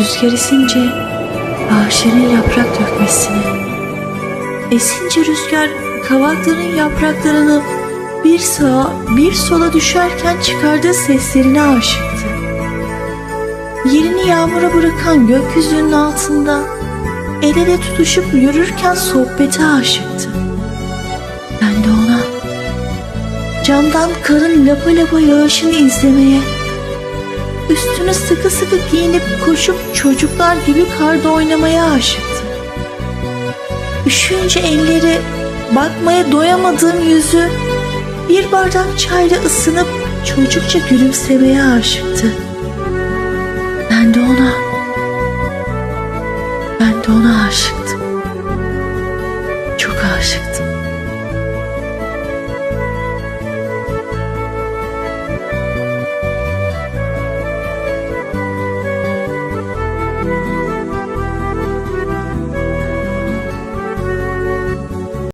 rüzgar esince ağaçların yaprak dökmesine. Esince rüzgar kavakların yapraklarını bir sağa bir sola düşerken çıkardığı seslerine aşıktı. Yerini yağmura bırakan gökyüzünün altında el ele tutuşup yürürken sohbete aşıktı. Ben de ona camdan karın lapa lapa yağışını izlemeye, üstüne sıkı sıkı giyinip koşup çocuklar gibi karda oynamaya aşıktı. Üşüyünce elleri, bakmaya doyamadığım yüzü bir bardak çayla ısınıp çocukça gülümsemeye aşıktı. Ben de ona, ben de ona aşıktım. Çok aşıktım.